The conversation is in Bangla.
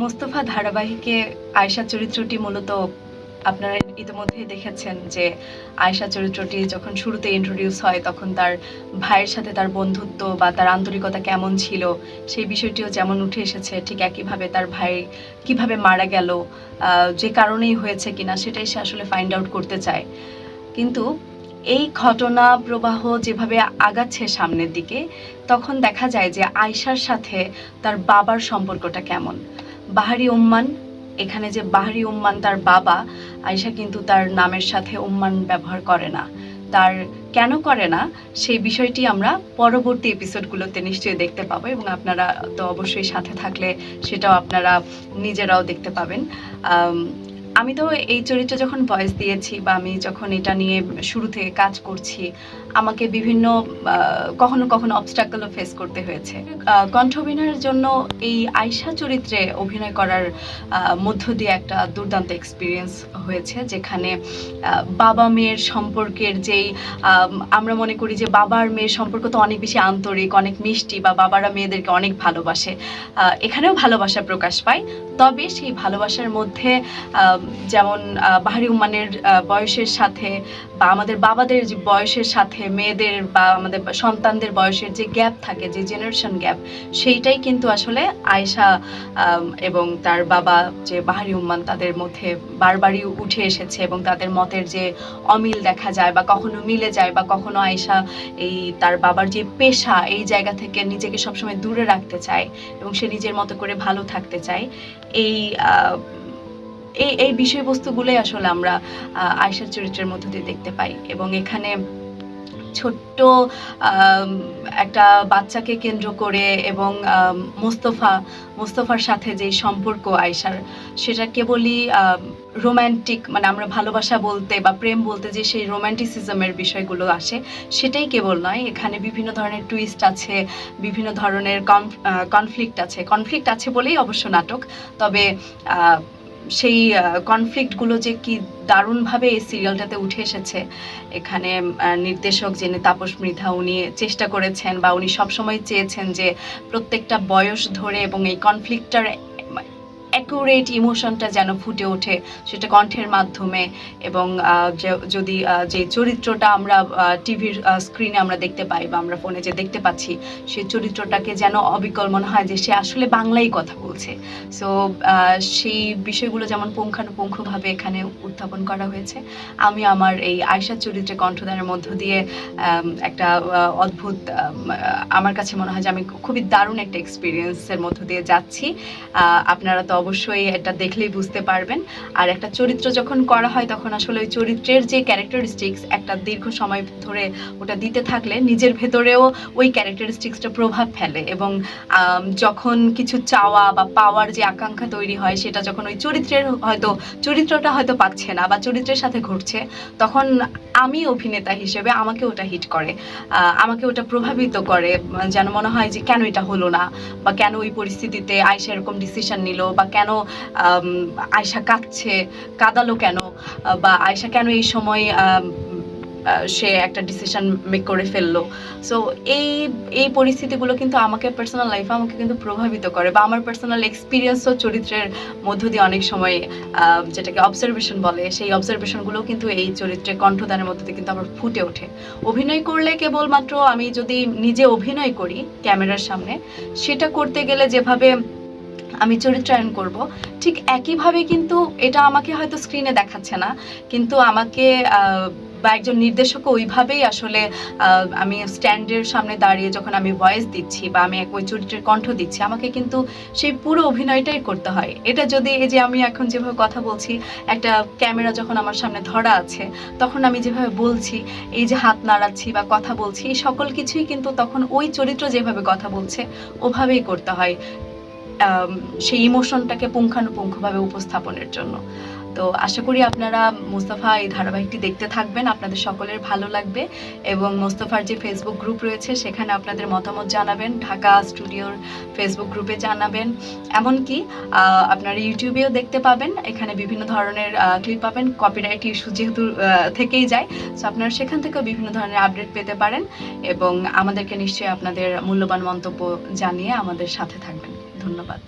মোস্তফা ধারাবাহিকে আয়শা চরিত্রটি মূলত আপনারা ইতিমধ্যে দেখেছেন যে আয়শা চরিত্রটি যখন শুরুতে ইন্ট্রোডিউস হয়, তখন তার ভাইয়ের সাথে তার বন্ধুত্ব বা তার আন্তরিকতা কেমন ছিল, সেই বিষয়টিও যেমন উঠে এসেছে, ঠিক একইভাবে তার ভাই কীভাবে মারা গেল যে কারণেই হয়েছে কিনা সেটাই সে আসলে ফাইন্ড আউট করতে চায়। কিন্তু এই ঘটনা প্রবাহ যেভাবে আগাচ্ছে সামনের দিকে, তখন দেখা যায় যে আয়শার সাথে তার বাবার সম্পর্কটা কেমন। বাহারি উম্মান, এখানে যে বাহারি উম্মান তার বাবা আয়সা কিন্তু তার নামের সাথে উম্মান ব্যবহার করে না। তার কেন করে না, সেই বিষয়টি আমরা পরবর্তী এপিসোডগুলোতে নিশ্চয়ই দেখতে পাবো এবং আপনারা তো অবশ্যই সাথে থাকলে সেটাও আপনারা নিজেরাও দেখতে পাবেন। আম, তো এই চরিত্র যখন ভয়েস দিয়েছি বা আমি যখন এটা নিয়ে শুরু থেকে কাজ করছি আমাকে বিভিন্ন কখনো কখনো অবস্ট্রাকলও ফেস করতে হয়েছে। কণ্ঠ অভিনয়ের জন্য এই আয়শা চরিত্রে অভিনয় করার মধ্য দিয়ে একটা দুর্দান্ত এক্সপিরিয়েন্স হয়েছে যেখানে বাবা মেয়ের সম্পর্কের যেই আমরা মনে করি যে বাবার মেয়ের সম্পর্ক তো অনেক বেশি আন্তরিক অনেক মিষ্টি বা বাবারা মেয়েদেরকে অনেক ভালোবাসে। এখানেও ভালোবাসা প্রকাশ পায়। তবে সেই ভালোবাসার মধ্যে যেমন বাহারি উম্মানের বয়সের সাথে বা আমাদের বাবাদের যে বয়সের সাথে, মেয়েদের বা আমাদের সন্তানদের বয়সের যে গ্যাপ থাকে, যে জেনারেশন গ্যাপ সেইটাই কিন্তু আসলে আয়েশা এবং তার বাবা যে বাহারি উম্মান, তাদের মধ্যে বারবারই উঠে এসেছে এবং তাদের মতের যে অমিল দেখা যায় বা কখনো মিলে যায় বা কখনো আয়েশা এই তার বাবার যে পেশা, এই জায়গা থেকে নিজেকে সবসময় দূরে রাখতে চায় এবং সে নিজের মতো করে ভালো থাকতে চায়। এই এই এই বিষয়বস্তুগুলোই আসলে আমরা আহ, আয়েশার চরিত্রের মধ্য দিয়ে দেখতে পাই এবং এখানে ছোট্ট একটা বাচ্চাকে কেন্দ্র করে এবং মোস্তফা মোস্তফার সাথে যে সম্পর্ক আয়েশার সেটা কেবলই রোম্যান্টিক মানে আমরা ভালোবাসা বলতে বা প্রেম বলতে যে সেই রোম্যান্টিসিজমের বিষয়গুলো আসে সেটাই কেবল নয়। এখানে বিভিন্ন ধরনের টুইস্ট আছে বিভিন্ন ধরনের কনফ্লিক্ট আছে। কনফ্লিক্ট আছে বলেই অবশ্য নাটক তবে সেই কনফ্লিক্টগুলো যে কি দারুণভাবে এই সিরিয়ালটাতে উঠে এসেছে, এখানে নির্দেশক যিনি তাপস মৃধা, উনি চেষ্টা করেছেন বা উনি সবসময় চেয়েছেন যে প্রত্যেকটা বয়স ধরে এবং এই কনফ্লিক্টটার অ্যাকুরেট ইমোশনটা যেন ফুটে ওঠে, সেটা কণ্ঠের মাধ্যমে এবং যদি যে চরিত্রটা আমরা টিভির স্ক্রিনে আমরা দেখতে পাই বা আমরা ফোনে যে দেখতে পাচ্ছি সেই চরিত্রটাকে যেন অবিকল মনে হয় যে সে আসলে বাংলাই কথা বলছে। সো সেই বিষয়গুলো যেমন পুঙ্খানুপুঙ্খভাবে এখানে উত্থাপন করা হয়েছে, আমি আমার এই আয়সা চরিত্রে কণ্ঠদানের মধ্য দিয়ে একটা অদ্ভুত আমার কাছে মনে হয় যে আমি খুবই দারুণ একটা এক্সপিরিয়েন্সের মধ্য দিয়ে যাচ্ছি। আপনারা তো অবশ্যই এটা দেখলেই বুঝতে পারবেন। আর একটা চরিত্র যখন করা হয়, তখন আসলে ওই চরিত্রের যে ক্যারেক্টারিস্টিক্স একটা দীর্ঘ সময় ধরে ওটা দিতে থাকলে নিজের ভেতরেও ওই ক্যারেক্টারিস্টিক্সটা প্রভাব ফেলে। এবং যখন কিছু চাওয়া বা পাওয়ার যে আকাঙ্ক্ষা তৈরি হয়, সেটা যখন ওই চরিত্রের হয়তো, চরিত্রটা হয়তো পাচ্ছে না বা চরিত্রের সাথে ঘটছে, তখন আমি অভিনেতা হিসেবে আমাকে ওটা হিট করে। আমাকে ওটা প্রভাবিত করে, যেন মনে হয় যে কেন এটা হলো না, বা কেন ওই পরিস্থিতিতে আয়সা এরকম ডিসিশন নিল, বা কেন আয়সা কাঁদছে, কাঁদালো কেন বা আয়সা কেন এই সময় সে একটা ডিসিশন মেক করে ফেলল? সো এই এই পরিস্থিতিগুলো কিন্তু আমাকে পার্সোনাল লাইফে আমাকে কিন্তু প্রভাবিত করে, বা আমার পার্সোনাল এক্সপিরিয়েন্সও চরিত্রের মধ্য দিয়ে অনেক সময় যেটাকে অবজারভেশন বলে, সেই অবজারভেশনগুলো কিন্তু এই চরিত্রে কণ্ঠদানের মধ্যে দিয়ে কিন্তু আমার ফুটে ওঠে। অভিনয় করলে কেবলমাত্র আমি যদি নিজে অভিনয় করি ক্যামেরার সামনে, সেটা করতে গেলে যেভাবে আমি চরিত্রায়ন করব। ঠিক একইভাবে কিন্তু এটা আমাকে হয়তো স্ক্রিনে দেখাচ্ছে না, কিন্তু আমাকে বা একজন নির্দেশকও ওইভাবেই আসলে আমি স্ট্যান্ডের সামনে দাঁড়িয়ে যখন আমি ভয়েস দিচ্ছি বা আমি ওই চরিত্রের কণ্ঠ দিচ্ছি, আমাকে কিন্তু সেই পুরো অভিনয়টাই করতে হয়। এটা যদি এই যে আমি এখন যেভাবে কথা বলছি, একটা ক্যামেরা যখন আমার সামনে ধরা আছে, তখন আমি যেভাবে বলছি, এই যে হাত নাড়াচ্ছি বা কথা বলছি, এই সকল কিছুই কিন্তু তখন ওই চরিত্র যেভাবে কথা বলছে, ওভাবেই করতে হয়। সেই ইমোশনটাকে পুঙ্খানুপুঙ্খভাবে উপস্থাপনের জন্য। তো আশা করি আপনারা মোস্তফা এই ধারাবাহিকটি দেখতে থাকবেন। আপনাদের সকলের ভালো লাগবে এবং মোস্তফার যে ফেসবুক গ্রুপ রয়েছে, সেখানে আপনাদের মতামত জানাবেন। ঢাকা স্টুডিওর ফেসবুক গ্রুপে জানাবেন। এমনকি আপনারা ইউটিউবেও দেখতে পাবেন। এখানে বিভিন্ন ধরনের ক্লিপ পাবেন। কপিরাইট ইস্যু যেহেতু থেকেই যায় সো আপনারা সেখান থেকেও বিভিন্ন ধরনের আপডেট পেতে পারেন এবং আমাদেরকে নিশ্চয়ই আপনাদের মূল্যবান মন্তব্য জানিয়ে আমাদের সাথে থাকবেন। ধন্যবাদ।